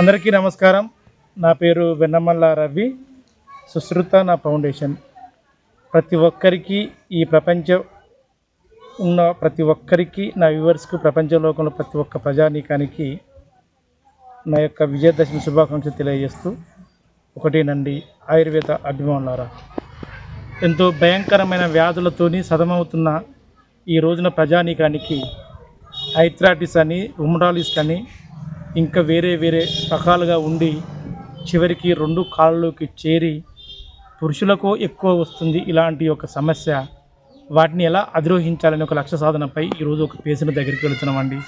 అందరికీ నమస్కారం. నా పేరు వెన్నమల్ల రవి. సుశ్రుత నా ఫౌండేషన్. ప్రతి ఒక్కరికి ఈ ప్రపంచం ఉన్న ప్రతి ఒక్కరికి నా వ్యూవర్స్కు ప్రపంచంలోకంలో ప్రతి ఒక్క ప్రజానీకానికి నా యొక్క విజయదశమి శుభాకాంక్షలు తెలియజేస్తూ ఒకటేనండి ఆయుర్వేద అభిమానులారా. ఎంతో భయంకరమైన వ్యాధులతోని సతమవుతున్న ఈ రోజున ప్రజానీకానికి ఐథ్రాటిస్ అని రుమటాలిస్ట్ అని ఇంకా వేరే వేరే రకాలుగా ఉండి చివరికి రెండు కాళ్ళలోకి చేరి పురుషులకు ఎక్కువ వస్తుంది ఇలాంటి ఒక సమస్య. వాటిని ఎలా అధిరోహించాలని ఒక లక్ష్య సాధనపై ఈరోజు ఒక పేషెంట్ దగ్గరికి వెళుతున్నామండి.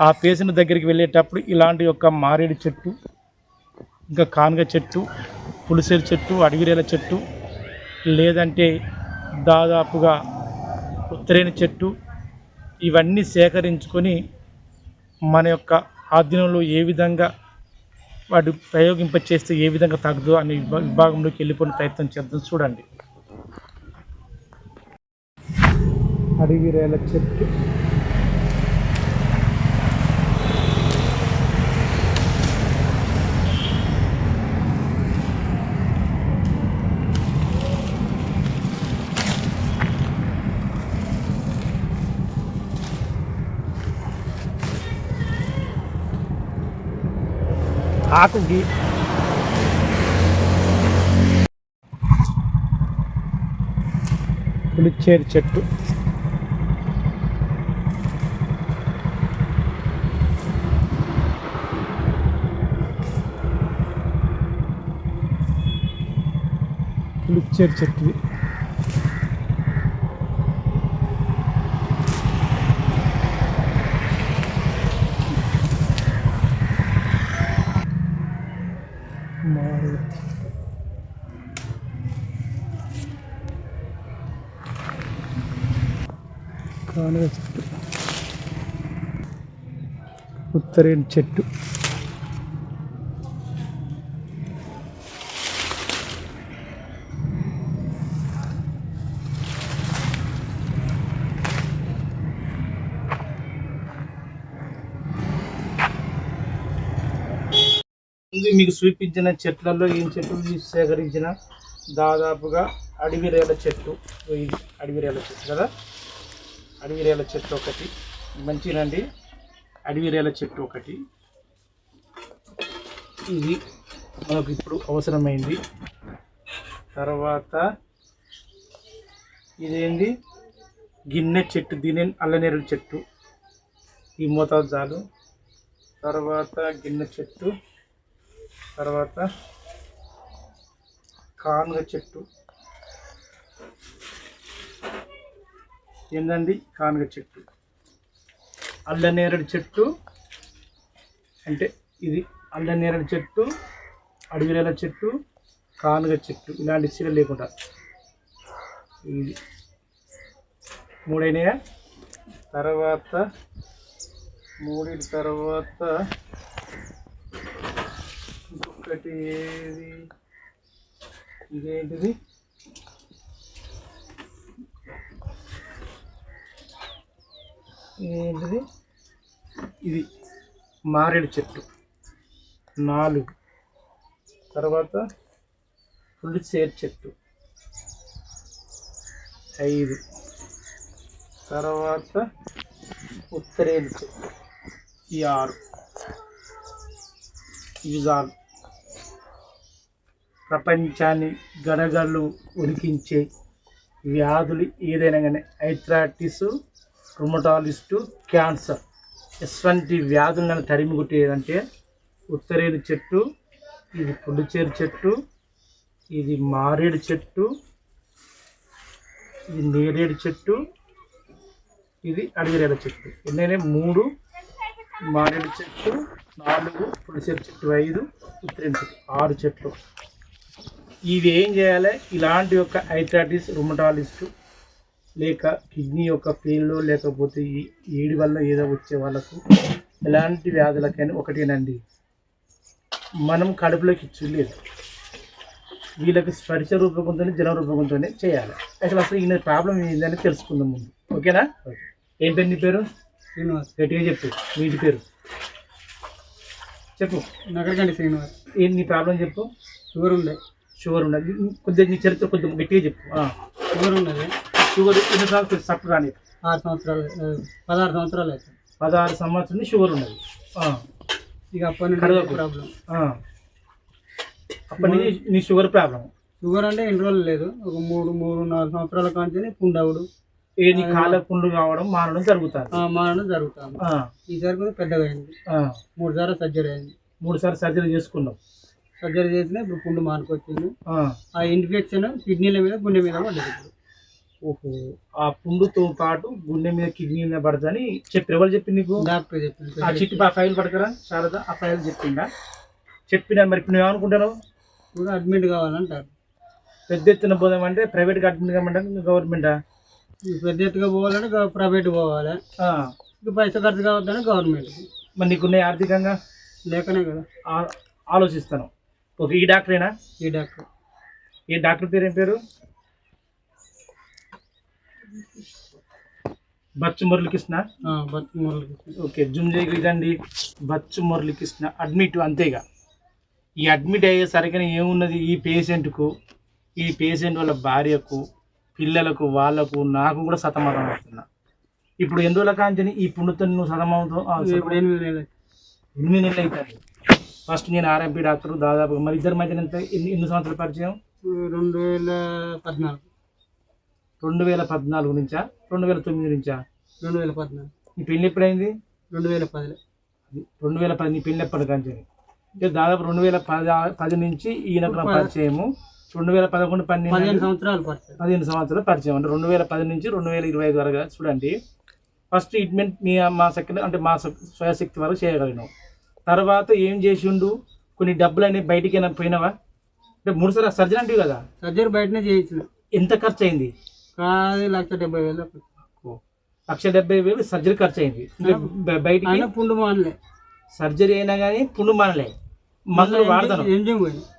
ఆ పేషెంట్ దగ్గరికి వెళ్ళేటప్పుడు ఇలాంటి ఒక మారేడు చెట్టు ఇంకా కానుగ చెట్టు పులిసేరు చెట్టు అడవిరేల చెట్టు లేదంటే దాదాపుగా ఉత్తరేణ చెట్టు ఇవన్నీ సేకరించుకొని మన యొక్క ఆధీనంలో ఏ విధంగా వాటి ప్రయోగింప చేస్తే ఏ విధంగా తగ్గదు అనే విభా- విభాగంలోకి వెళ్ళిపోయిన ప్రయత్నం చేద్దాం చూడండి. అడవిరేల చెట్టు. ఆకు గీ పులిచేరు చెట్టు. పులిచేరు చెట్టు ఇది. మారుతి కానుగ చెట్టు ఉత్తరేణి చెట్టు. మీకు చూపించిన చెట్లలో ఏం చెట్లు సేకరించిన దాదాపుగా అడవిరేల చెట్టు. ఇది అడవిరేల చెట్టు కదా? అడవిరేల చెట్టు ఒకటి. మంచిదండి. అడవిరేల చెట్టు ఒకటి. ఇది మనకు ఇప్పుడు అవసరమైంది. తర్వాత ఇదేంటి గిన్నె చెట్టు దీని అల్లనేరుడు చెట్టు. ఈ మోతాదు చాలు. తర్వాత గిన్నె చెట్టు. తర్వాత కానుగ చెట్టు. ఏంటండి కానుగ చెట్టు. అల్లనేరడు చెట్టు అంటే ఇది అల్లనేరడు చెట్టు అడవిరేల చెట్టు కానుగ చెట్టు ఇలాంటి చీర లేకుండా. ఇది మూడైనాయా? తర్వాత మూడింటి తర్వాత ఇంకొకటి ఏది? ఇదేంటిది? ఏంటిది? ఇది మారేడు చెట్టు. నాలుగు. తర్వాత పులిసేరు చెట్టు. ఐదు. తర్వాత ఉత్తరేలు చెట్టు. ఈ ఆరు. ఇవి చాలు. ప్రపంచాన్ని గడగళ్ళు ఉడికించే వ్యాధులు ఏదైనా కానీ ఐథ్రాటిస్ రుమటాలిస్టు క్యాన్సర్ ఎటువంటి వ్యాధులను తరిమి కొట్టేదంటే ఉత్తరేడు చెట్టు ఇది పులిచేరు చెట్టు ఇది మారేడు చెట్టు ఇది నేరేడు చెట్టు ఇది అడవిరేల చెట్టు. ఎన్నైనా మూడు మారేడు చెట్టు నాలుగు పులిసేరు చెట్టు ఐదు ఉత్తరేడు చెట్టు ఆరు చెట్లు. ఇవి ఏం చేయాలి? ఇలాంటి యొక్క ఐథ్రాటిస్ రుమటాలిస్టు లేక కిడ్నీ యొక్క ఫెయిల్లో లేకపోతే ఈ ఏడి వల్ల ఏదో వచ్చే వాళ్ళకు ఎలాంటి వ్యాధులకైనా ఒకటేనండి. మనం కడుపులోకి చూడలేదు వీళ్ళకి స్పర్శ రూపకంతోనే జల రూపకంతోనే చేయాలి. అసలు అసలు ఈయన ప్రాబ్లం ఏందని తెలుసుకుందాం ముందు. ఓకేనా? ఏం పేరు నీ పేరు? శ్రీనివాస్. గట్టిగా చెప్పు. ఇంటి పేరు? చెప్పు. నగరగండి శ్రీనివాస్. ఏం నీ ప్రాబ్లం చెప్పు? షుగర్ ఉండే. షుగర్ ఉన్నది కొద్దిగా నీ చరిత్ర కొద్దిగా గట్టిగా చెప్పు. షుగర్ ఉన్నది షుగర్ ఎన్ని సంవత్సరాలు సప్పు రాని? ఆరు సంవత్సరాలు పదహారు సంవత్సరాలు అవుతుంది పదహారు సంవత్సరం షుగర్ ఉన్నది. ఇక అప్పటి నుండి. ప్రాబ్లం. అప్పటి నుంచి నీ షుగర్ ప్రాబ్లం షుగర్ అంటే ఎన్ని రోజులు లేదు. ఒక మూడు మూడు నాలుగు సంవత్సరాల కాంచి పుండవుడు. ఏ నీ కాళ్ళ పుండ్లు కావడం మారడం జరుగుతుంది. మారడం జరుగుతుంది. ఈసారి కొంచెం పెద్దగా అయింది. మూడు సార్లు సర్జరీ అయింది. మూడు సార్లు సర్జరీ చేసుకున్నావు. సర్జరీ చేసినా ఇప్పుడు పుండు మానుకొచ్చింది. ఆ. ఆ ఇన్ఫెక్షన్ కిడ్నీల మీద గుండె మీద పడ్డది ఓహో ఆ పుండుతో పాటు గుండె మీద కిడ్నీ మీద పడుతుందని చెప్పి ఎవరు చెప్పింది నీకు? డాక్టర్ చెప్పింది ఆ చిట్టి ఆ ఫైల్ పడకరా? శారద ఆ ఫైల్ చెప్పిందా? చెప్పినా మరి ఇప్పుడు ఏమనుకుంటున్నావు? కూడా అడ్మిట్ కావాలంటారు. పెద్ద ఎత్తున పోదాం అంటే ప్రైవేట్గా అడ్మిట్ కమ్మంటే గవర్నమెంటా పెద్ద ఎత్తుగా పోవాలంటే ప్రైవేట్ పోవాలి. ఇక పైసా ఖర్చు కావద్దని గవర్నమెంట్ మరి నీకున్నాయి ఆర్థికంగా? లేకనే కదా. ఆ- ఆలోచిస్తాను ఓకే ఈ డాక్టరేనా? ఈ డాక్టర్. ఈ డాక్టర్ పేరు ఏం పేరు? బచ్చు మురళీకృష్ణ బతుకు మురళి ఓకే జుమ్ చేయగలిగండి బచ్చు మురళీకృష్ణ అడ్మిట్ అంతేగా. ఈ అడ్మిట్ అయ్యేసరికి ఏమున్నది ఈ పేషెంట్కు? ఈ పేషెంట్ వాళ్ళ భార్యకు పిల్లలకు వాళ్ళకు నాకు కూడా సతమతం అవుతున్నా. ఇప్పుడు ఎన్ని రోజుల కాంచని ఈ పుణ్యతో నువ్వు సతమవుతావు ఇప్పుడు ఎనిమిది నెలలు ఎనిమిది నెలలు అవుతుంది ఫస్ట్ నేను ఆర్ఎంపీ డాక్టర్ దాదాపు మరి ఇద్దరి మధ్యన ఎన్ని ఎన్ని సంవత్సరాల పరిచయం? రెండు వేల పద్నాలుగు. రెండు వేల పద్నాలుగు నుంచా? రెండు వేల తొమ్మిది నుంచా? రెండు వేల పద్నాలుగు. నీ పెళ్ళి ఎప్పుడైంది? రెండు వేల పదిలో. అది రెండు వేల పది నీ పెళ్ళి ఎప్పటి కాంచని అంటే దాదాపు రెండు వేల పది పది నుంచి ఈయనకు నా పరిచయము. రెండు వేల పదకొండు పదిహేను పన్నెండు సంవత్సరాలు పరిచయం. పదిహేను సంవత్సరాలు పరిచయం. అంటే రెండు వేల పది నుంచి రెండు వేల ఇరవై ఐదు వరకు చూడండి. ఫస్ట్ ట్రీట్మెంట్ మీ మా శక్తి అంటే మా శక్- స్వయశక్తి వరకు చేయగలిగినావు తర్వాత ఏం చేసిండు? కొన్ని డబ్బులు అనేవి బయటికి పోయినావా? అంటే మూడు సార్లు సర్జరీ అంటే కదా? సర్జరీ బయటనే చేయించిన. ఎంత ఖర్చు అయింది కాదు లక్ష డెబ్బై వేలు లక్ష డెబ్బై వేలు సర్జరీ ఖర్చు అయింది ఇంకా బ- బయటికి అయినా పుండు మానలే. సర్జరీ అయినా కానీ పుండు మానలే. మందులు వాడతాను.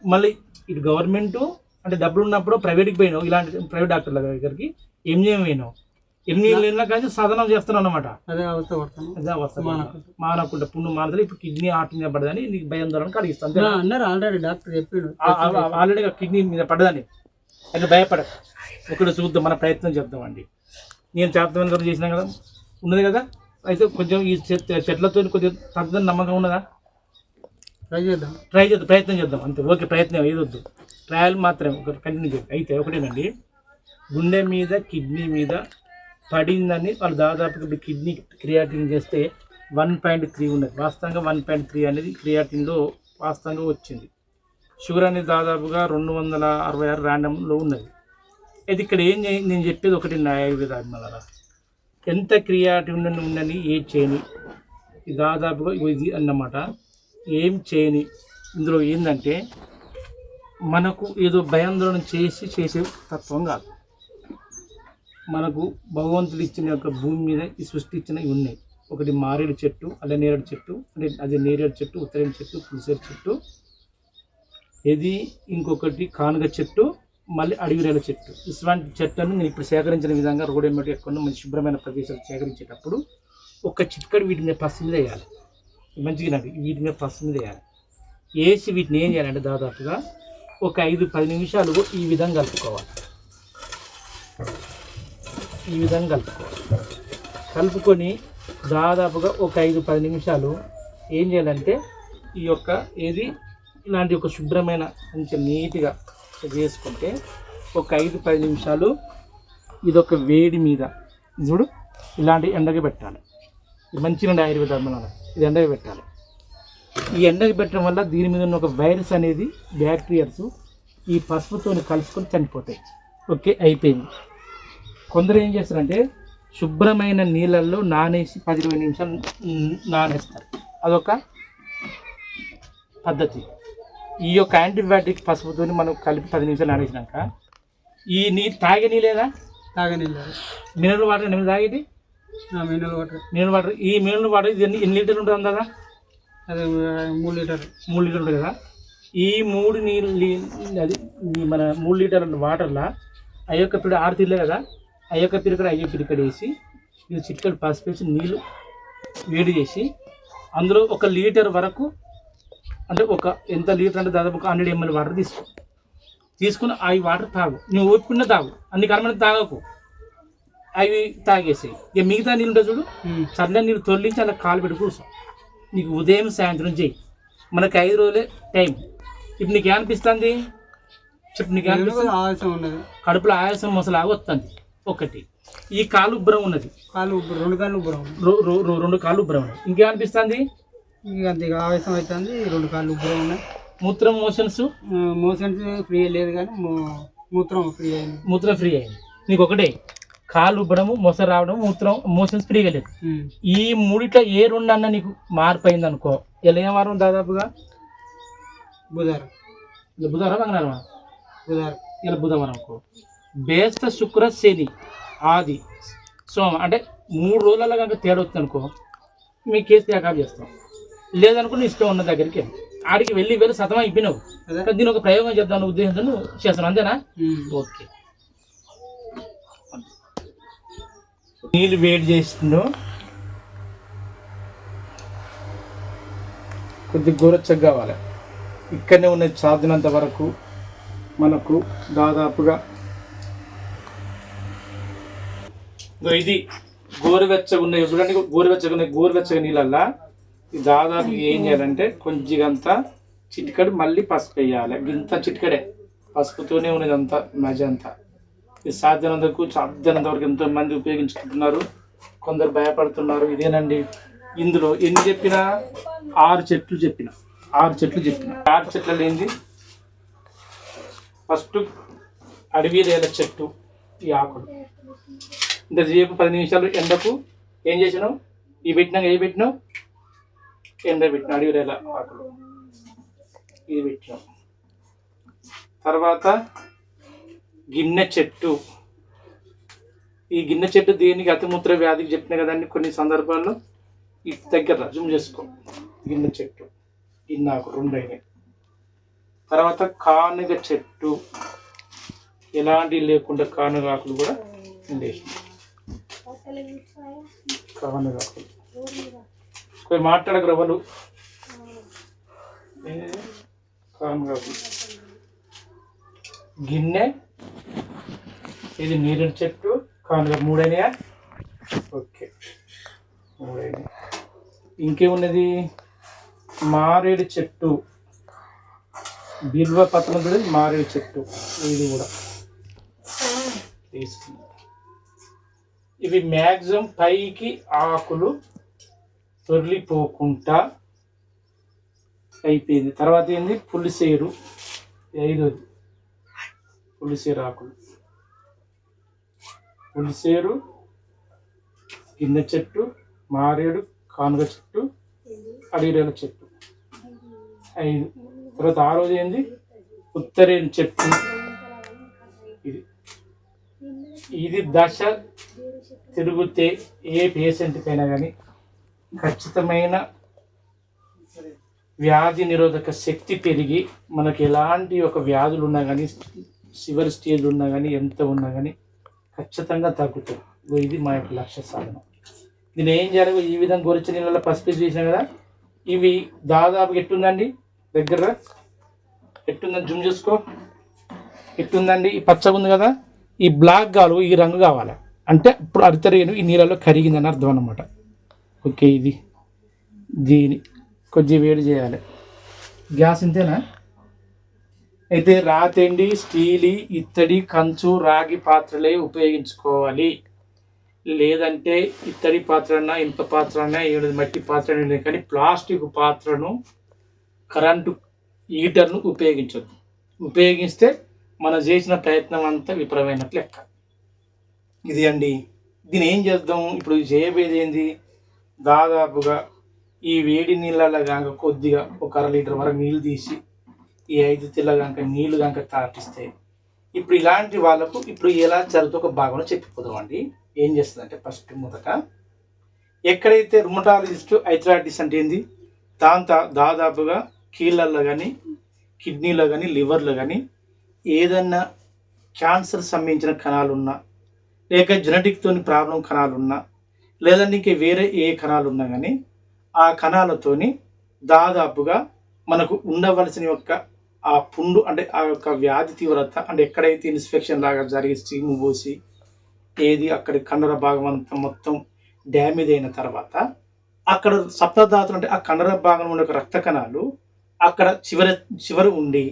మళ్ళీ ఇటు గవర్నమెంట్ అంటే డబ్బులు ఉన్నప్పుడు ప్రైవేట్కి పోయినావు ఇలాంటి ప్రైవేట్ డాక్టర్ల దగ్గరికి ఏం చేయమైనావు ఎన్ని నెలల కానీ సాధనం చేస్తున్నావు అనమాట అదే అవస్థ అదే అవస్థ మానకుండా. పుండు మానదు ఇప్పుడు కిడ్నీ హార్ట్ మీద పడదని నీకు భయం ధరం కలిగిస్తుంది నా అన్నారు ఆల్రెడీ డాక్టర్ చెప్పిండు. ఆల్రెడీ కిడ్నీ మీద పడదని. అయితే భయపడ. ఒకటి చూద్దాం మన ప్రయత్నం చేద్దామండి నేను చేద్దామని కూడా చేసినా కదా? ఉన్నది కదా? అయితే కొంచెం ఈ చెట్- చెట్లతో కొద్దిగా తగ్గదని నమ్మకం ఉన్నదా? ట్రై చేద్దాం. ట్రై చేద్దాం ప్రయత్నం చేద్దాం. అంతే ఓకే ప్రయత్నం ఏదొద్దు ట్రయల్ మాత్రమే ఒక కంటిన్యూ చేద్దాం. అయితే ఒకటేనండి. గుండె మీద కిడ్నీ మీద పడిందని వాళ్ళు దాదాపుగా ఇప్పుడు కిడ్నీ క్రియాటిన్ చేస్తే వన్ పాయింట్ త్రీ ఉన్నది. వాస్తవంగా వన్ పాయింట్ త్రీ అనేది క్రియాటిన్లో వాస్తవంగా వచ్చింది. షుగర్ అనేది దాదాపుగా రెండు వందల అరవై ఆరు ర్యాండంలో ఉన్నది. అయితే ఇక్కడ ఏం నేను చెప్పేది ఒకటి నా ఆయుర్వేద అభిమానులారా. ఎంత క్రియాటిన్ ఉండని ఏం చేయని. దాదాపుగా ఇది అన్నమాట. ఏం చేయని. ఇందులో ఏంటంటే మనకు ఏదో భయాందోళన చేసి చేసే తత్వం కాదు. మనకు భగవంతుడు ఇచ్చిన యొక్క భూమి మీద ఈ సృష్టి ఉన్నాయి. ఒకటి మారేడు చెట్టు అదే నేరేడు చెట్టు అంటే అది నేరేడు చెట్టు ఉత్తరేడు చెట్టు పులిసేరు చెట్టు ఇది ఇంకొకటి కానుగ చెట్టు మళ్ళీ అడవిరేల చెట్టు. ఇటువంటి చెట్లను నేను ఇప్పుడు సేకరించిన విధంగా రోడ్ ఎమ్మటి ఎక్కడ మంచి శుభ్రమైన ప్రదేశాలు సేకరించేటప్పుడు ఒక చిట్కడి వీటి మీద మీద వేయాలి. మంచిగా నాకు వీటి మీద మీద వేయాలి. వేసి వీటిని ఏం చేయాలంటే దాదాపుగా ఒక ఐదు పది నిమిషాలు ఈ విధంగా కలుపుకోవాలి. ఈ విధంగా కలుపుకోవాలి. కలుపుకొని దాదాపుగా ఒక ఐదు పది నిమిషాలు ఏం చేయాలంటే ఈ యొక్క ఏది? ఇలాంటి ఒక శుభ్రమైన కొంచెం నీట్గా చేసుకుంటే ఒక ఐదు పది నిమిషాలు ఇదొక వేడి మీద చూడు ఇలాంటి ఎండకి పెట్టాలి. ఇది మంచిగా ఆయుర్వేద ధర్మనాలు ఇది ఎండకి పెట్టాలి. ఈ ఎండకి పెట్టడం వల్ల దీని మీద ఉన్న ఒక వైరస్ అనేది బ్యాక్టీరియాస్ ఈ పసుపుతో కలుసుకొని చనిపోతాయి. ఓకే అయిపోయింది. కొందరు ఏం చేస్తారంటే శుభ్రమైన నీళ్ళల్లో నానేసి పది ఇరవై నిమిషాలు నానేస్తారు. అదొక పద్ధతి. ఈ యొక్క యాంటీబయాటిక్ పసుపుతో మనం కలిపి పది నిమిషాలు నానేసినాక ఈ నీ తాగే నీళ్ళేనా తాగనీళ్ళు మినరల్ వాటర్ ఎనిమిది తాగేది? Mineral water. Mineral water. ఈ మినరల్ వాటర్ ఇది ఎన్ని ఎన్ని లీటర్లు ఉంటుంది కదా అదే మూడు లీటర్ మూడు లీటర్లు ఉంటుంది కదా? ఈ మూడు నీళ్ళు అది మన మూడు లీటర్ల వాటర్లో అయ్యొక్క పిడి ఆరు తీర్లే కదా? అయ్యొక్క పిరికడ అయ్యో పిరికడ వేసి ఇది చిటికడు పసుపు వేసి నీళ్ళు వేడి చేసి అందులో ఒక లీటర్ వరకు అంటే ఒక ఎంత లీటర్ అంటే దాదాపు ఒక హండ్రెడ్ ఎంఎల్ వాటర్ తీసుకో. తీసుకుని అవి వాటర్ తాగు. నువ్వు ఓపుకున్న తాగు. అన్ని కర్మని తాగకు. అవి తాగేసి ఇక మిగతా నీళ్ళు ఉంటుంది చూడు. చల్ల నీళ్ళు తొలగించి అలా కాలు పెట్టి కూర్చో. నీకు ఉదయం సాయంత్రం చెయ్యి. మనకి ఐదు రోజులే టైం. ఇప్పుడు నీకు ఏమనిపిస్తుంది? చెప్పు నీకు ఆలస్యం ఉన్నది. కడుపులో ఆయాసం మొసలాగా వస్తుంది ఒకటి. ఈ కాలు ఉబ్బరం ఉన్నది. ఉబ్బు రెండు కాళ్ళు ఉబ్బరం. రెండు కాళ్ళు ఉబ్బరం ఉన్నది. ఇంకేమనిపిస్తుంది? ఇక అంతే ఇక ఆవేశం అవుతుంది. రెండు కాళ్ళు ఉబ్బరం ఉన్నాయి. మూత్రం మోషన్స్? మోషన్స్ ఫ్రీ లేదు కానీ మూత్రం ఫ్రీ అయింది. మూత్రం ఫ్రీ అయింది. నీకు ఒకటే కాలు ఉబ్బడము మొస రావడం మూత్రం మోషన్స్ ఫ్రీగా లేదు. ఈ మూడిట్లో ఏ రెండు అన్న నీకు మార్పు అయింది అనుకో ఇలా ఏం వారం దాదాపుగా? బుధవారం. ఇలా బుధవారం మంగళవారం? బుధవారం. ఇలా బుధవారం అనుకో. బేస్త శుక్ర శని ఆది సోమ అంటే మూడు రోజులలో కనుక తేడా వచ్చింది అనుకో మీ కేసు త్యాగాలు చేస్తాం. లేదనుకో నీ ఇష్టం ఉన్న దగ్గరికి. ఆడికి వెళ్ళి వెళ్ళి సతమం అయిపోయినావు దీని ఒక ప్రయోగం చేద్దాం ఉద్దేశంతో నువ్వు చేస్తాను అంతేనా. ఓకే. నీళ్ళు వేడి చేస్తున్నావు కొద్దిగా గోరచ్చగా కావాలి. ఇక్కడనే ఉన్నది సాధినంత వరకు మనకు దాదాపుగా ఇది గోరువెచ్చగా ఉన్నాయి. చూడండి గోరువెచ్చగా ఉన్నాయి గోరువెచ్చగా నీళ్ళల్లా. దాదాపు ఏం చేయాలంటే కొంచెంత చిటికడు మళ్ళీ పసుపు వేయాలి. ఇంత చిటికడే. పసుపుతోనే ఉన్నది అంతా మజ అంతా ఇది సాధ్యమైనంత వరకు సాధ్యమైనంత వరకు ఎంతో మంది ఉపయోగించుకుంటున్నారు. కొందరు భయపడుతున్నారు. ఇదేనండి. ఇందులో ఎన్ని చెప్పినా? ఆరు చెట్లు చెప్పిన. ఆరు చెట్లు చెప్పిన. ఆరు చెట్లలో ఏంది? ఫస్ట్ అడవి రేల చెట్టు ఈ ఆకులు. ఇంతసేపు పది నిమిషాలు ఎండకు ఏం చేసినావు? ఇవి పెట్టినాక ఏ పెట్టినావు? ఎండ పెట్టిన అడవి ఆకులు. ఇది పెట్టినాం. తర్వాత గిన్నె చెట్టు. ఈ గిన్నె చెట్టు దేనికి అతిమూత్ర వ్యాధికి చెప్పిన కదండి కొన్ని సందర్భాల్లో ఇది దగ్గర జూమ్ చేసుకో. గిన్నె చెట్టు. గిన్నె ఆకు రెండు అయినాయి. తర్వాత కానుగ చెట్టు. ఎలాంటి లేకుండా కానుగ ఆకులు కూడా ఉండేసి కానుగాకులు ఆకులు మాట్లాడకు మాట్లాడక రవ్వలు గిన్నె ఇది నీరు చెట్టు కానుక మూడైనయా? ఓకే. మూడైన ఇంకేమున్నది? మారేడు చెట్టు. బిల్వ పత్రం కూడా మారేడు చెట్టు. ఇది కూడా. తీసుకున్నాం ఇవి మ్యాక్సిమం పైకి ఆకులు తొరిలిపోకుండా అయిపోయింది. తర్వాత ఏంది? పులిసేరు. ఐదోది. పులిసేరు ఆకులు. పులిసేరు గిన్నె చెట్టు మారేడు కానుగ చెట్టు అడిరేల చెట్టు. ఐదు. తర్వాత ఆ రోజు ఏంది? ఉత్తరేణి చెట్టు. ఇది. ఇది దశ తిరుగుతే ఏ పేషెంట్కైనా కానీ ఖచ్చితమైన వ్యాధి నిరోధక శక్తి పెరిగి మనకి ఎలాంటి ఒక వ్యాధులు ఉన్నా కానీ సివర్ స్టేజ్ ఉన్నా కానీ ఎంత ఉన్నా కానీ ఖచ్చితంగా తగ్గుతుంది ఇది మా యొక్క లక్ష్య సాధనం. దీని ఏం చేయాలి? ఈ విధంగా గొరిచ నీళ్ళలో పసుపు చేసాం కదా? ఇవి దాదాపు ఎట్టుందండి? దగ్గర ఎట్టుందని జుమ్ చూసుకో. ఎట్టుందండి? ఈ పచ్చగా ఉంది కదా? ఈ బ్లాక్ కాలు ఈ రంగు కావాలి? అంటే ఇప్పుడు అరితరేను ఈ నీళ్ళలో కరిగిందని అర్థం అనమాట ఓకే ఇది దీని కొద్దిగా వేడి చేయాలి. గ్యాస్ ఇంతేనా? అయితే రాతెండి స్టీలి ఇత్తడి కంచు రాగి పాత్రలే ఉపయోగించుకోవాలి. లేదంటే ఇత్తడి పాత్ర అన్నా ఇనుప పాత్ర అన్నా ఏడు మట్టి పాత్ర లేదు కానీ ప్లాస్టిక్ పాత్రను కరెంటు హీటర్ను ఉపయోగించదు ఉపయోగిస్తే మనం చేసిన ప్రయత్నం అంతా విఫలమైనట్లు లెక్క. ఇది అండి. దీని ఏం చేద్దాం? ఇప్పుడు చేయబోయేది ఏంది? దాదాపుగా ఈ వేడి నీళ్ళల్లో కనుక కొద్దిగా ఒక అర లీటర్ వరకు నీళ్ళు తీసి ఈ ఐదు తెల్ల కనుక నీళ్ళు కనుక తాపిస్తే ఇప్పుడు ఇలాంటి వాళ్ళకు ఇప్పుడు ఎలా జరుగుతూ ఒక భాగంలో చెప్పిపోదాం అండి. ఏం చేస్తుందంటే ఫస్ట్ మొదట ఎక్కడైతే రుమటాలజిస్ట్ ఐథరాటిస్ అంటే ఏంది దాంతో దాదాపుగా కీళ్ళల్లో కానీ కిడ్నీలో కానీ లివర్లో కానీ ఏదన్నా క్యాన్సర్ సంబంధించిన కణాలు ఉన్నా లేక జెనెటిక్తోని ప్రాబ్లం కణాలు ఉన్నా లేదంటే ఇంకే వేరే ఏ కణాలు ఉన్నా కానీ ఆ కణాలతోని దాదాపుగా మనకు ఉండవలసిన యొక్క ఆ పుండు అంటే ఆ యొక్క వ్యాధి తీవ్రత అంటే ఎక్కడైతే ఇన్స్పెక్షన్ లాగా జరిగి చీము పోసి ఏది అక్కడ కండర భాగం అంతా మొత్తం డ్యామేజ్ అయిన తర్వాత అక్కడ సప్తధాతులు అంటే ఆ కండర భాగంలో ఉన్న రక్త కణాలు అక్కడ చివరి చివరి ఉండి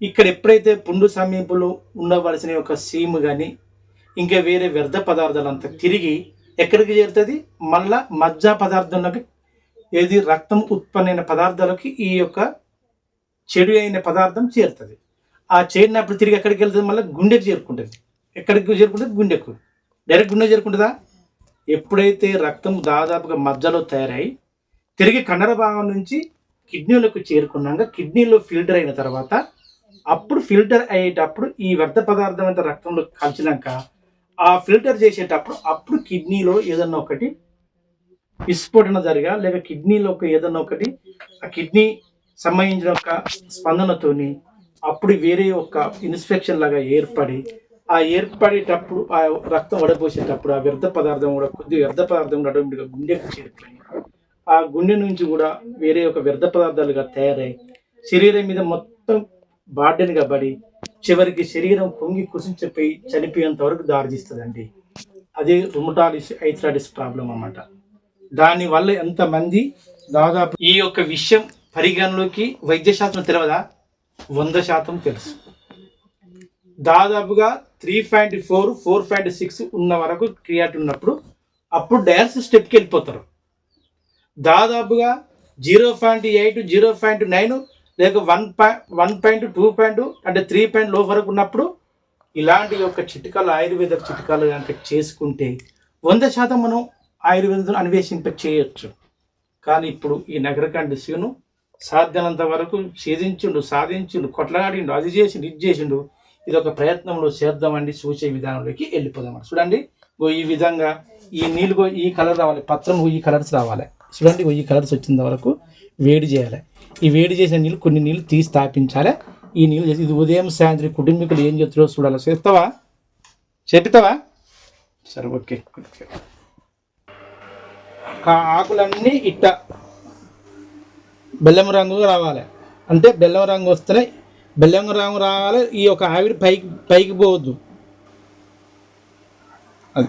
ఇక్కడ ఎప్పుడైతే పుండు సమీపంలో ఉండవలసిన యొక్క సీము కానీ ఇంకా వేరే వ్యర్థ పదార్థాలంతా తిరిగి ఎక్కడికి చేరుతుంది? మళ్ళా మజ్జా పదార్థంలోకి. ఏది? రక్తం ఉత్పన్నమైన పదార్థాలకి ఈ యొక్క చెడు అయిన పదార్థం చేరుతుంది. ఆ చేరినప్పుడు తిరిగి ఎక్కడికి వెళ్తుంది? మళ్ళీ గుండెకి చేరుకుంటుంది. ఎక్కడికి చేరుకుంటుంది? గుండెకు. డైరెక్ట్ గుండె చేరుకుంటుందా? ఎప్పుడైతే రక్తం దాదాపుగా మజ్జలో తయారై తిరిగి కండర భాగం నుంచి కిడ్నీలకు చేరుకున్నాక కిడ్నీలో ఫిల్టర్ అయిన తర్వాత అప్పుడు ఫిల్టర్ అయ్యేటప్పుడు ఈ వ్యర్థ పదార్థం అంతా రక్తంలో కలిసినాక ఆ ఫిల్టర్ చేసేటప్పుడు అప్పుడు కిడ్నీలో ఏదన్నా ఒకటి విస్ఫోటన జరిగా లేక కిడ్నీలో ఒక ఏదన్నా ఒకటి ఆ కిడ్నీ సంబంధించిన ఒక స్పందనతోని అప్పుడు వేరే ఒక ఇన్స్పెక్షన్ లాగా ఏర్పడి ఆ ఏర్పడేటప్పుడు ఆ రక్తం వడపోసేటప్పుడు ఆ వ్యర్థ పదార్థం కూడా కొద్ది వ్యర్థ పదార్థం కూడా అటువంటి గుండెకు చేరిపోయి ఆ గుండె నుంచి కూడా వేరే ఒక వ్యర్థ పదార్థాలుగా తయారై శరీరం మీద మొత్తం బాడీనిగా పడి చివరికి శరీరం పొంగి కుసించిపోయి చనిపోయేంత వరకు దారితీస్తుందండి అదే రుమటాలిస్ ఐథ్రాటిస్ ప్రాబ్లం అన్నమాట. దానివల్ల ఎంతమంది దాదాపు ఈ యొక్క విషయం పరిగణలోకి వైద్యశాస్త్రం తెలియదా వంద శాతం తెలుసు. దాదాపుగా three point four four point six ఉన్న వరకు క్రియాట్ ఉన్నప్పుడు అప్పుడు డయాలసిస్ స్టెప్కి వెళ్ళిపోతారు. దాదాపుగా zero point eight zero point nine లేక one point one point two point అంటే త్రీ పాయింట్లో వరకు ఉన్నప్పుడు ఇలాంటి యొక్క చిట్కాలు ఆయుర్వేద చిట్కాలు కనుక చేసుకుంటే వంద శాతం మనం ఆయుర్వేదం అన్వేషింప చేయొచ్చు. కానీ ఇప్పుడు ఈ నగర శివును సాధ్యనంత వరకు ఛేదించుండు సాధించిండు కొట్లాడిండు అది చేసిండు ఇది చేసిండు ఇది ఒక ప్రయత్నంలో చేద్దామండి చూసే విధానంలోకి వెళ్ళిపోదాం చూడండి ఓ ఈ విధంగా ఈ నీళ్ళు ఈ కలర్ రావాలి పత్రం ఈ కలర్స్ రావాలి. చూడండి ఈ కలర్స్ వచ్చిన వరకు వేడి చేయాలి. ఈ వేడి చేసిన నీళ్ళు కొన్ని నీళ్ళు తీసి తాపించాలి. ఈ నీళ్ళు చేసి ఇది ఉదయం సాయంత్రం కుటుంబీకులు ఏం చెప్తారో చూడాలి. చెప్తావా చెప్తావా సరే ఓకే. ఆకులన్నీ ఇట్ట బెల్లం రంగు రావాలి. అంటే బెల్లం రంగు వస్తేనే బెల్లం రంగు రావాలి. ఈ యొక్క ఆవిరి పైకి పైకి పోవద్దు. అది.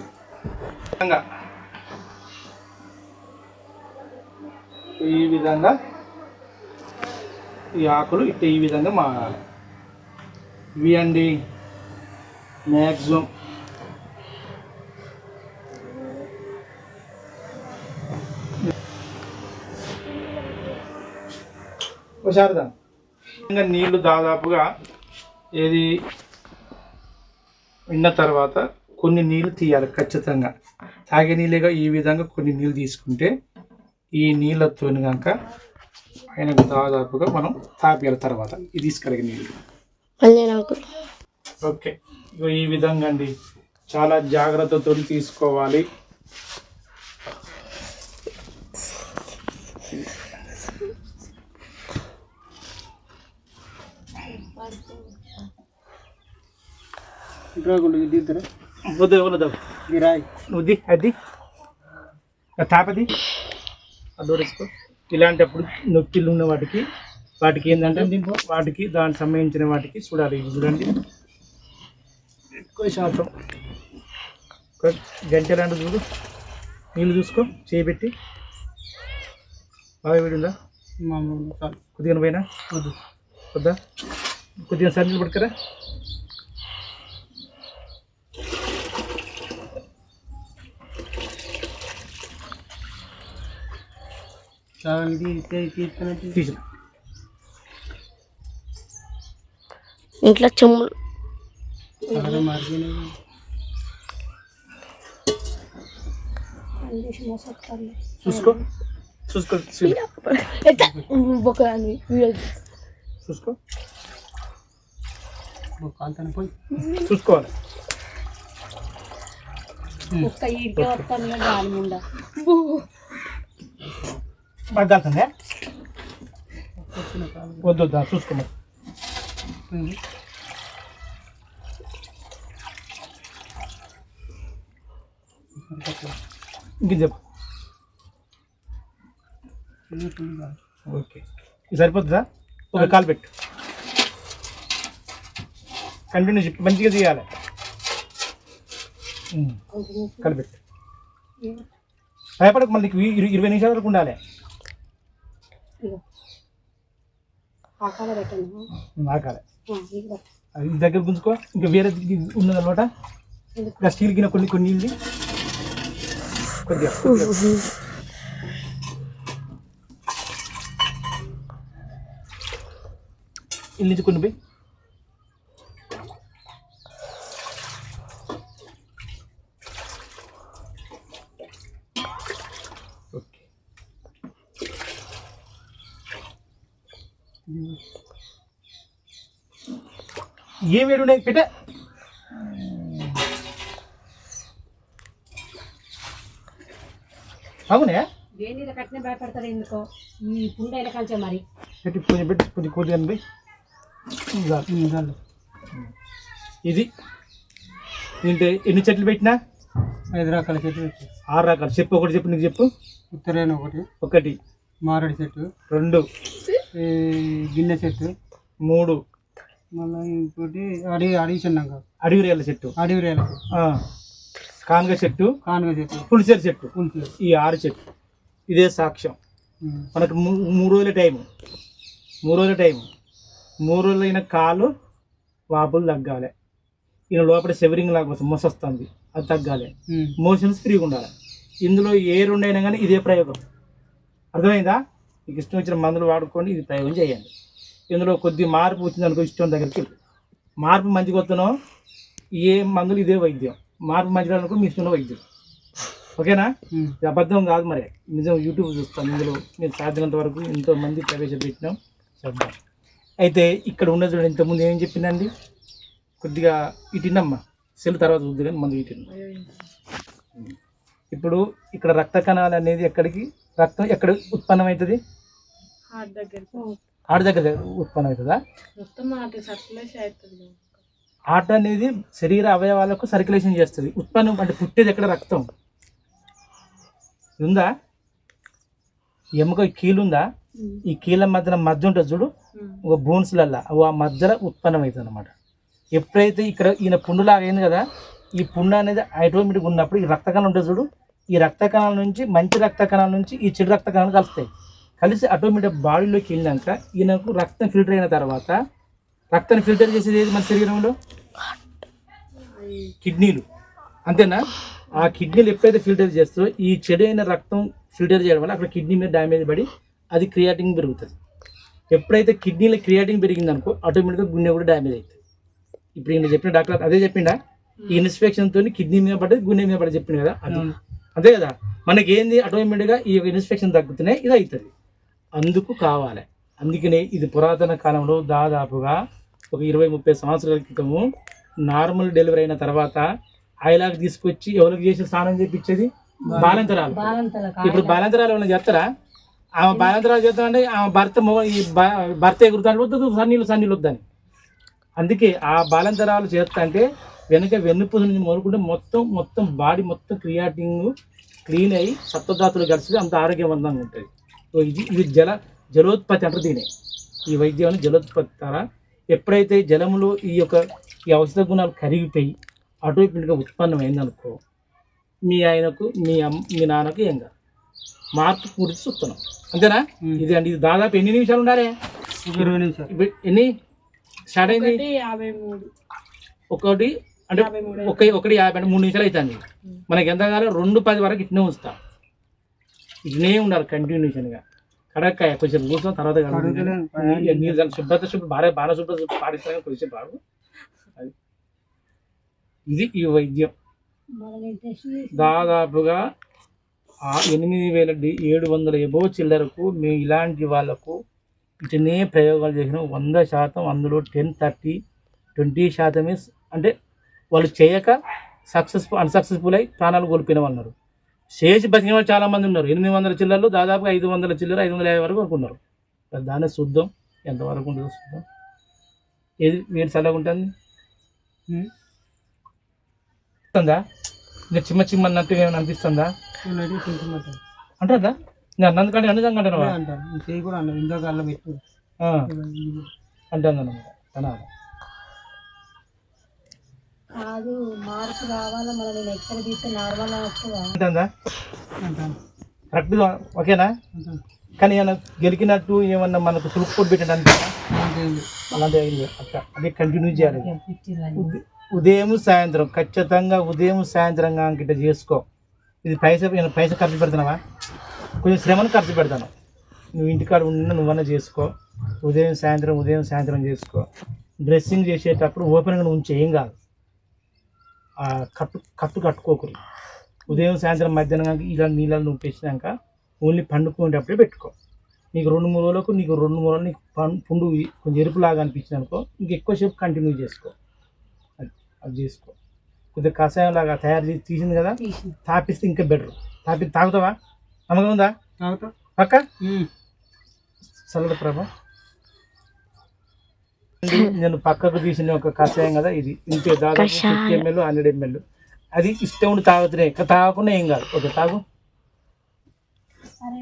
ఈ విధంగా ఈ ఆకులు ఇట్ట ఈ విధంగా మారాలి ఇవి అండి. మ్యాక్సిమం ఓ ఇంకా నీళ్ళు దాదాపుగా ఏది విన్న తర్వాత కొన్ని నీళ్ళు తీయాలి ఖచ్చితంగా. తాగే నీళ్ళుగా ఈ విధంగా కొన్ని నీళ్ళు తీసుకుంటే ఈ నీళ్ళతో కనుక ఆయనకు దాదాపుగా మనం తాపేయాలి తర్వాత. ఇది తీసుకరిగే నీళ్ళు. మళ్ళీ నాకు ఓకే. ఇగో ఈ విధంగా అండి. చాలా జాగ్రత్తతో తీసుకోవాలి. నువ్వుది అది. ఆ తాపది. అదోరేసుకో ఇలాంటప్పుడు నొప్పిలు ఉన్న వాటికి వాటికి ఏంటంటే వాటికి దానికి సంబంధించిన వాటికి చూడాలి. చూడండి. ఎక్కువ శాతం ఒక గంట రెండు చూడు. నీళ్ళు చూసుకో చేయబెట్టి బాగా వేడి ఉందా మామూలు చాలు కొద్దిగా పోయినా? వద్దు. వద్దా? కొద్దిగా సన్నీళ్ళు పట్టుకరా చాలా ఇది తీసుకున్నట్టు తీసిన ఇంట్లో చెమ్ములు. చూసుకో. చూసుకో చూసుకోవాలి. ఒక్క ఈడికే వస్తాను దాని ముందా మరి దాల్తుందే వద్దు వద్దు చూసుకో మరి. ఇంక చెప్పు. ఓకే. ఇది సరిపోతుందా? ఒక కాలు పెట్టు. కంటిన్యూ చెప్పి. మంచిగా తీయాలి ఉమ్, కలిపెట్టు భయపడకు మళ్ళీ ఇరవై నిమిషాల వరకు ఉండాలి. ఆకాల పెట్టండి. ఇది దగ్గర గుంజుకో. ఇంకా వేరే ఉన్నది అనమాట? ఇంకా స్టీల్ గిన్నె కొన్ని కొన్ని ఇల్లు. కొద్దిగా. ఇల్లు కొన్ని పోయి. ఏం వేడు ఉన్నాయి పెట్టే. అవునే? వేణీల కట్టిన భయపడతారు ఎందుకో? ఈ పుండైన కంచె మరి. పెట్టి కొంచెం పెట్టి కొంచెం కొద్దిగా. ఇది. ఎన్ని చెట్లు పెట్టినా? ఐదు రకాల చెట్లు పెట్టు ఆరు రకాలు. చెప్పు ఒకటి చెప్పు నీకు చెప్పు. ఉత్తరాయణ ఒకటి. ఒకటి. మారడి చెట్టు. రెండు. ఈ గిన్నె చెట్టు. మూడు. మళ్ళీ ఇంకోటి అడవి అడవి చిన్నాక అడవి రేల చెట్టు. అడవి రేల కానుగ చెట్టు కానుగ చెట్టు. పులిసేరు చెట్టు. పులుసు ఈ ఆరు చెట్టు. ఇదే సాక్ష్యం. మనకు మూడు రోజుల టైము. మూడు రోజుల టైము. మూడు రోజులైన కాలు వాపులు తగ్గాలి. ఈయన లోపల సెవరింగ్ లాగా వస్తుంది మొస వస్తుంది. అది తగ్గాలి. మోషన్స్ ఫ్రీగా ఉండాలి. ఇందులో ఏ రెండు అయినా కానీ ఇదే ప్రయోగం. అర్థమైందా? మీకు ఇష్టం వచ్చిన మందులు వాడుకొని ఇది ప్రయోగం చేయండి. ఇందులో కొద్ది మార్పు వచ్చింది అనుకో ఇష్టం దగ్గరికి వెళ్ళు. మార్పు మంచిగా వస్తున్నావు ఏ మందులు ఇదే వైద్యం. మార్పు మంచిగా అనుకో మీ ఇష్టంలో వైద్యం. ఓకేనా. ఇది అబద్ధం కాదు మరి. నిజం యూట్యూబ్ చూస్తాం ఇందులో. మేము సాధ్యమైనంత వరకు ఎంతో మంది ప్రవేశపెట్టినాం. చేద్దాం అయితే ఇక్కడ ఉన్న చూడండి ఇంతకుముందు ఏం చెప్పిందండి? కొద్దిగా ఇటినమ్మా సెల్ తర్వాత చూద్దు కానీ మందు ఇటు ఇప్పుడు ఇక్కడ రక్త కణాలు అనేది ఎక్కడికి? రక్తం ఎక్కడ ఉత్పన్నమవుతుంది? ఆడ దగ్గర ఉత్పన్నం అవుతుందా? ఆట అనేది శరీర అవయవాలకు సర్క్యులేషన్ చేస్తుంది. ఉత్పన్నం అంటే పుట్టేది ఎక్కడ? రక్తం. ఉందా? ఎముక ఈ కీలు ఉందా? ఈ కీళ్ళ మధ్యన మధ్య ఉంటుంది చూడు. ఒక బోన్స్లల్లా ఆ మధ్యలో ఉత్పన్నం అవుతుంది అనమాట ఎప్పుడైతే ఇక్కడ ఈయన పుండులాగా అయింది కదా ఈ పుండు అనేది ఆటోమేటిక్ ఉన్నప్పుడు ఈ రక్త కణాలు ఉంటుంది చూడు. ఈ రక్త కణాల నుంచి మంచి రక్త కణాల నుంచి ఈ చెడు రక్త కణాలు కలుస్తాయి. కలిసి ఆటోమేటిక్ బాడీలోకి వెళ్ళినాక ఈయనకు రక్తం ఫిల్టర్ అయిన తర్వాత రక్తాన్ని ఫిల్టర్ చేసేది ఏది మన శరీరంలో? కిడ్నీలు. అంతేనా? ఆ కిడ్నీలు ఎప్పుడైతే ఫిల్టర్ చేస్తో ఈ చెడైన రక్తం ఫిల్టర్ చేయడం వల్ల అక్కడ కిడ్నీ మీద డ్యామేజ్ పడి అది క్రియాటింగ్ పెరుగుతుంది. ఎప్పుడైతే కిడ్నీలో క్రియాటింగ్ పెరిగింది అనుకో ఆటోమేటిక్గా గుండె కూడా డ్యామేజ్ అవుతుంది. ఇప్పుడు ఈయన చెప్పిన డాక్టర్ అదే చెప్పిండా? ఈ ఇన్స్పెక్షన్తో కిడ్నీ మీద పడ్డది గుండె మీద పడ్డది చెప్పింది కదా అది. అంతే కదా? మనకి ఏంది ఆటోమేటిక్గా ఈ యొక్క ఇన్స్పెక్షన్ తగ్గుతూనే ఇది అవుతుంది. అందుకు కావాలి. అందుకనే ఇది పురాతన కాలంలో దాదాపుగా ఒక ఇరవై ముప్పై సంవత్సరాల క్రితము నార్మల్ డెలివరీ అయిన తర్వాత ఆయలాగా తీసుకొచ్చి ఎవరికి చేసి స్నానం చేపించేది? బాలంతరాలు. ఇప్పుడు బాలంతరాలు ఏమైనా చేస్తారా? ఆమె బాలంతరాలు చేస్తామంటే ఆమె భర్త ఈ భర్త ఎగురుతాడు వద్దు సన్నీళ్ళు సన్నీళ్ళు వద్దని. అందుకే ఆ బాలంతరాలు చేస్తా అంటే వెనక వెన్నుపూస నుంచి మొదలుకుంటే మొత్తం మొత్తం బాడీ మొత్తం క్రియాటింగ్ క్లీన్ అయ్యి సత్వధాతులు కలిసి అంత ఆరోగ్యవంతంగా ఉంటుంది. సో ఇది ఇది జల జలోత్పత్తి అంటారు దీనే ఈ వైద్యం జలోత్పత్తి ద్వారా ఎప్పుడైతే జలములో ఈ యొక్క ఈ ఔషధ గుణాలు కరిగిపోయి ఆటోమేటిక్గా ఉత్పన్నమైంది అనుకో మీ ఆయనకు మీ అమ్మ మీ నాన్నకు ఏం కాదు. మార్పు గురించి చూస్తున్నాం అంతేనా. ఇది అండి ఇది దాదాపు ఎన్ని నిమిషాలు ఉండాలి? ఇరవై నిమిషాలు. ఇప్పుడు ఎన్ని? స్టార్ట్ అయింది? యాభై మూడు. ఒకటి అంటే ఒక ఒకటి యాభై అంటే మూడు నిమిషాలు అవుతుంది. మనకి ఎంత కావాలి రెండు పది వరకు ఇట్నే ఉంచుతాం. ఇట్నే ఉండాలి కంటిన్యూషన్గా. కడక్కాయ కొంచెం కూర్చొని తర్వాత నీరు దాని శుభ్రత శుభ్ర బాగా బాగా శుభ్రత పాటిస్తాను కొంచెం బాగు. అది. ఇది ఈ వైద్యం. దాదాపుగా ఎనిమిది వేల ఏడు వందల ఎబో చిల్లరకు మేము ఇలాంటి వాళ్ళకు ఇటనే ప్రయోగాలు చేసిన. వంద శాతం అందులో టెన్ థర్టీ ట్వంటీ శాతమే స- అంటే వాళ్ళు చేయక సక్సెస్ఫుల్ అన్సక్సెస్ఫుల్ అయి ప్రాణాలు కోల్పోయిన వాళ్ళు ఉన్నారు చేసి బతికిన వాళ్ళు చాలా మంది ఉన్నారు. ఎనిమిది వందల చిల్లర్లు దాదాపుగా ఐదు వందల చిల్లర ఐదు వందల యాభై వరకు వరకు ఉన్నారు. మరి దాన్ని చూద్దాం ఎంతవరకు ఉంటుందో చూద్దాం ఏది వేడి చల్లగా ఉంటుంది. అనిపిస్తుందా? ఇంకా చిమ్మ చిమ్మ అన్నట్టుగా ఏమైనా అనిపిస్తుందా. అంటుందా నేను అన్నందుకంటే అన్ని అంటాను అంటారు. అన్నారు ఇందాక అల్ల పెట్టు అంటాను అనమాట కాదు మార్పు కావాలా మరి నేను ఎక్కడ తీస్తే నార్మల్ వస్తుందా? కరెక్ట్గా ఓకేనా? కానీ ఏమన్నా గెలికినట్టు ఏమన్నా మనకు సులుపు పెట్టడానికి అలాంటి అయింది అట్లా అదే కంటిన్యూ చేయాలి. ఉదయం సాయంత్రం. ఖచ్చితంగా ఉదయం సాయంత్రం గిట్ట చేసుకో. ఇది పైస నేను పైస ఖర్చు పెడుతున్నావా? కొంచెం శ్రమను ఖర్చు పెడతాను. నువ్వు ఇంటికాడ ఉన్న నువ్వన్నా చేసుకో. ఉదయం సాయంత్రం ఉదయం సాయంత్రం చేసుకో. డ్రెస్సింగ్ చేసేటప్పుడు ఓపెన్గా నువ్వు ఉంచే ఏం కాదు. కట్టు కట్టు కట్టుకోకూడదు ఉదయం సాయంత్రం మధ్యాహ్నం ఇలా నీళ్ళని పెట్టినాక ఓన్లీ పండుకునేటప్పుడే పెట్టుకో. నీకు రెండు మూడు రోజులకు నీకు రెండు మూడు రోజులు నీకు పుండు కొంచెం ఎరుపులాగా అనిపించింది అనుకో ఇంక ఎక్కువసేపు కంటిన్యూ చేసుకో. అది అది చేసుకో. కొద్దిగా కషాయం లాగా తయారు చేసి తీసింది కదా తాపిస్తే ఇంకా బెటర్. తాపి తాగుతావా? నమ్మకం ఉందా? తాగుతా. పక్క? ఉమ్. చల్లడ ప్రభా. నేను పక్కకు తీసిన ఒక కషాయం కదా ఇది. ఇంతే దాదాపు ఫిఫ్టీ ఎంఎల్ హండ్రెడ్ ఎంఎల్. అది ఇష్టం ఉండి తాగుతున్నాయి ఇంకా తాగకుండా ఏం కాదు. ఓకే తాగు. సరే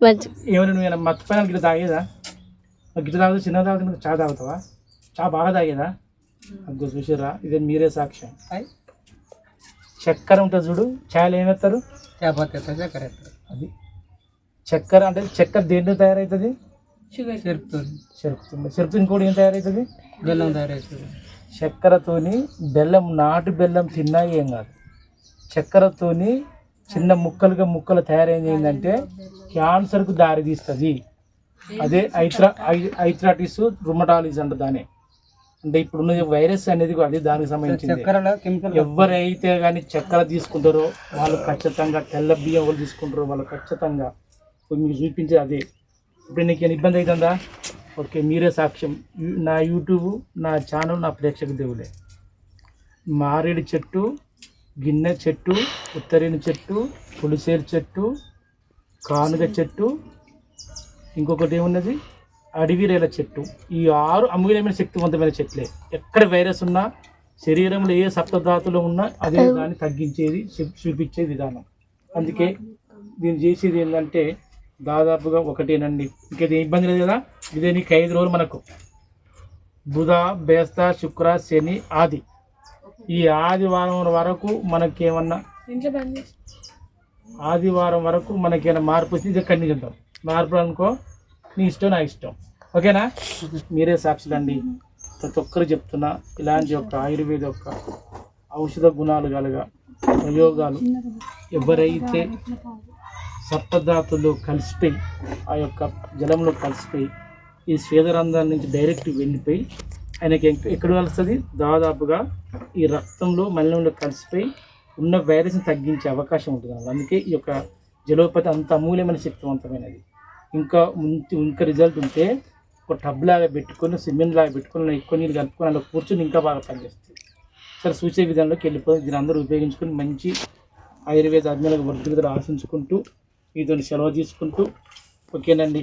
మంచి. ఏమైనా నువ్వు ఏమైనా మర్చిపోయినా గిట్ట తాగేదా? గిట్ట తాగుతూ చిన్న తాగుతూ చా తాగుతావా? చా బాగా తాగేదా? అగ్గో చూసిరా ఇదే మీరే సాక్ష్యం. అయ్. చక్కెర ఉంటుంది చూడు చాయలు ఏమెత్తారు చేపత్తి చక్కెర అది. చక్కెర అంటే చక్కెర దేంట్లో తయారవుతుంది చెరుపుతుంది. చెరుకుతుంది చెరుకు ఇంకోటి ఏం తయారవుతుంది బెల్లం తయారవుతుంది చక్కెరతోని బెల్లం నాటు బెల్లం తిన్నా ఏం కాదు. చక్కెరతోని చిన్న ముక్కలుగా ముక్కలు తయారైంది క్యాన్సర్కు దారి తీస్తుంది. అదే ఐత్రా ఐత్రాటిస్ రుమటాలిస్ అంట దాని అంటే ఇప్పుడున్న వైరస్ అనేది కూడా అది దానికి సంబంధించింది. ఎవరైతే కానీ చక్కెర తీసుకుంటారో వాళ్ళు ఖచ్చితంగా తెల్ల బియ్యం వాళ్ళు తీసుకుంటారో వాళ్ళు ఖచ్చితంగా మీకు చూపించే అదే. ఇప్పుడు నీకు ఏమైనా ఇబ్బంది అవుతుందా? ఓకే మీరే సాక్ష్యం. నా యూట్యూబ్ నా ఛానల్ నా ప్రేక్షక దేవులే. మారేడు చెట్టు గిన్నె చెట్టు ఉత్తరిన చెట్టు పులిసేరు చెట్టు కానుగ చెట్టు ఇంకొకటి ఏమున్నది? అడవిరేల చెట్టు. ఈ ఆరు అమూల్యమైన శక్తివంతమైన చెట్లే. ఎక్కడ వైరస్ ఉన్నా శరీరంలో ఏ సప్తధాతులు ఉన్నా అదే దాన్ని తగ్గించేది చూపించే విధానం. అందుకే దీన్ని చేసేది ఏంటంటే దాదాపుగా ఒకటేనండి. ఇంకేది ఇబ్బంది లేదు కదా? ఇదే నీకు ఐదు రోజులు మనకు. బుధ బేస్త శుక్ర శని ఆది. ఈ ఆదివారం వరకు పని చేసి ఆదివారం వరకు మనకేమైనా మార్పు వచ్చింది ఇది కంటిన్యూ చేద్దాం మార్పు అనుకో నీ ఇష్టం నా ఇష్టం. ఓకేనా? మీరే సాక్షులండి ప్రతి ఒక్కరు చెప్తున్నా ఇలాంటి యొక్క ఆయుర్వేద యొక్క ఔషధ గుణాలు కలగ ప్రయోగాలు ఎవరైతే సప్తధాతులు కలిసిపోయి ఆ యొక్క జలంలో కలిసిపోయి ఈ స్వేదరంధ్రాల నుంచి డైరెక్ట్ వెళ్ళిపోయి ఆయనకి ఎక్కడ వస్తుంది దాదాపుగా ఈ రక్తంలో మలినంలో కలిసిపోయి ఉన్న వైరస్ని తగ్గించే అవకాశం ఉంటుంది అన్నమాట. అందుకే ఈ యొక్క జలోపతి అంత అమూల్యమైన శక్తివంతమైనది. ఇంకా ఇంకా రిజల్ట్ ఉంటే ఒక టబ్ లాగా పెట్టుకొని సిమెంట్ లాగా పెట్టుకొని ఎక్కువ నీళ్ళు కలుపుకొని అలా కూర్చొని ఇంకా బాగా పనిచేస్తుంది. సరే సూచే విధానంలోకి వెళ్ళిపోయి దీని అందరూ ఉపయోగించుకొని మంచి ఆయుర్వేద అజ్ఞాలకు వర్ధులుగా ఆశించుకుంటూ మీతో సెలవు తీసుకుంటూ ఓకేనండి.